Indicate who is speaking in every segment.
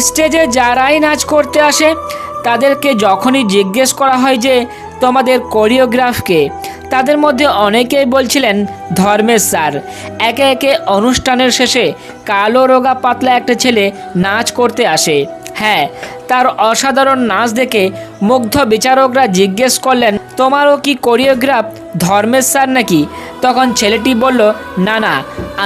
Speaker 1: স্টেজে যারাই নাচ করতে আসে, তাদেরকে যখনই জিজ্ঞেস করা হয় যে, তোমাদের কোরিওগ্রাফকে তাদের মধ্যে অনেকেই বলছিলেন, ধর্মেশ স্যার। একে একে অনুষ্ঠানের শেষে কালো রোগা পাতলা একটা ছেলে নাচ করতে আসে। হ্যাঁ তার অসাধারণ নাচ দেখে মুগ্ধ বিচারকরা জিজ্ঞেস করলেন, তোমারও কি কোরিওগ্রাফ ধর্মেশ স্যার নাকি? তখন ছেলেটি বলল, না না,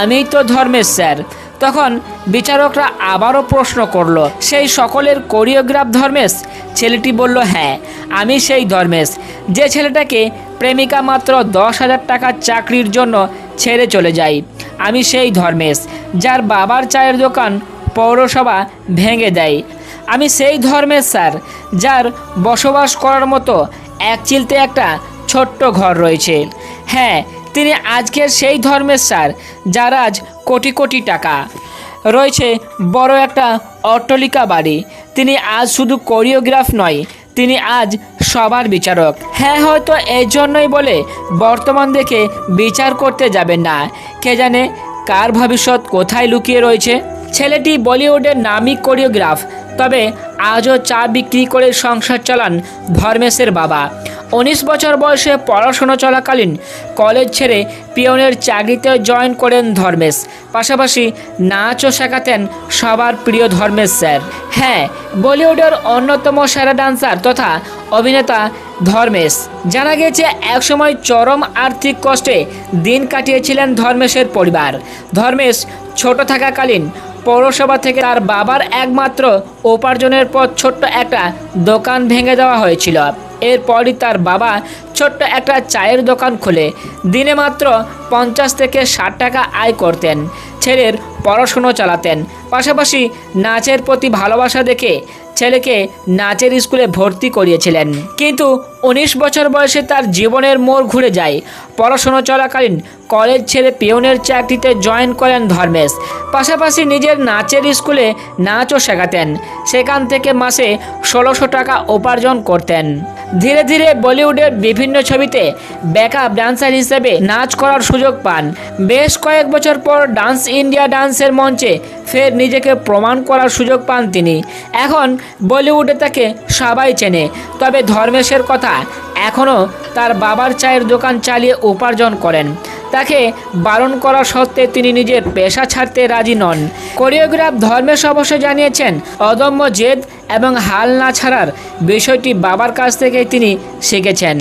Speaker 1: আমিই তো ধর্মেশ স্যার। তখন বিচারকরা আবারও প্রশ্ন করল, সেই সকলের কোরিওগ্রাফ ধর্মেশ? ছেলেটি বলল হ্যাঁ আমি সেই ধর্মেশ। যে ছেলেটাকে প্রেমিকা মাত্র দশ হাজার টাকার চাকরির জন্য ছেড়ে চলে যায় আমি সেই ধর্মেশ, যার বাবার চায়ের দোকান পৌরসভা ভেঙে দেয়। আমি সেই ধর্মের স্যার, যার বসবাস করার মতো এক চিলতে একটা ছোট্ট ঘর রয়েছে। হ্যাঁ তিনি আজকের সেই ধর্মের স্যার, যার আজ কোটি কোটি টাকা। রয়েছে বড় একটা অট্টলিকা বাড়ি। তিনি আজ শুধু কোরিওগ্রাফ নয়, তিনি আজ সবার বিচারক। হ্যাঁ হয়তো এই জন্যই বলে বর্তমান দেখে বিচার করতে যাবেন না। কে জানে কার ভবিষ্যৎ কোথায় লুকিয়ে রয়েছে? ছেলেটি বলিউডের নামী কোরিওগ্রাফ, তবে আজও চা বিক্রি করে সংসার চালান ধর্মেশের বাবা। উনিশ বছর বয়সে পড়াশোনা চলাকালীন কলেজ ছেড়ে পিয়নের চাকরিতে জয়েন করেন ধর্মেশ। পাশাপাশি নাচও শেখাতেন সবার প্রিয় ধর্মেশ স্যার। হ্যাঁ বলিউডের অন্যতম সেরা ডান্সার তথা অভিনেতা ধর্মেশ। জানা গেছে একসময় চরম আর্থিক কষ্টে দিন কাটিয়েছিলেন ধর্মেশের পরিবার। ধর্মেশ ছোট থাকাকালীন পৌরসভা থেকে তার বাবার একমাত্র উপার্জনের পর ছোট্ট একটা দোকান ভেঙে দেওয়া হয়েছিল। এরপরই তার বাবা ছোট্ট একটা চায়ের দোকান খুলে দিনে মাত্র পঞ্চাশ থেকে ষাট টাকা আয় করতেন। ছেলের পড়াশুনো চালাতেন। পাশাপাশি নাচের প্রতি ভালোবাসা দেখে ছেলেকে নাচের স্কুলে ভর্তি করিয়েছিলেন। কিন্তু উনিশ বছর বয়সে তার জীবনের মোড় ঘুরে যায়। পড়াশুনো চলাকালীন কলেজ ছেড়ে পিয়নের চাকরিতে জয়েন করেন ধর্মেশ। পাশাপাশি নিজের নাচের স্কুলে নাচও শেখাতেন। সেখান থেকে মাসে ষোলোশো টাকা উপার্জন করতেন। ধীরে ধীরে বলিউডের বিভিন্ন ছবিতে ব্যাকআপ ডান্সার হিসেবে নাচ করার সুযোগ পান। বেশ কয়েক বছর পর ডান্স ইন্ডিয়া ডান্সের মঞ্চে ফের নিজেকে প্রমাণ করার সুযোগ পান তিনি। এখন বলিউডে তাকে সবাই চেনে, তবে ধর্মেশের কথা এখনও তার বাবার চায়ের দোকান চালিয়ে উপার্জন করেন। তাকে বারণ করা সত্ত্বে তিনি নিজের পেশা ছাড়তে রাজি নন। কোরিওগ্রাফ ধর্মেশ অবশ্য জানিয়েছেন, অদম্য জেদ এবং হাল না ছাড়ার বিষয়টি বাবার কাছ থেকে তিনি শিখেছেন।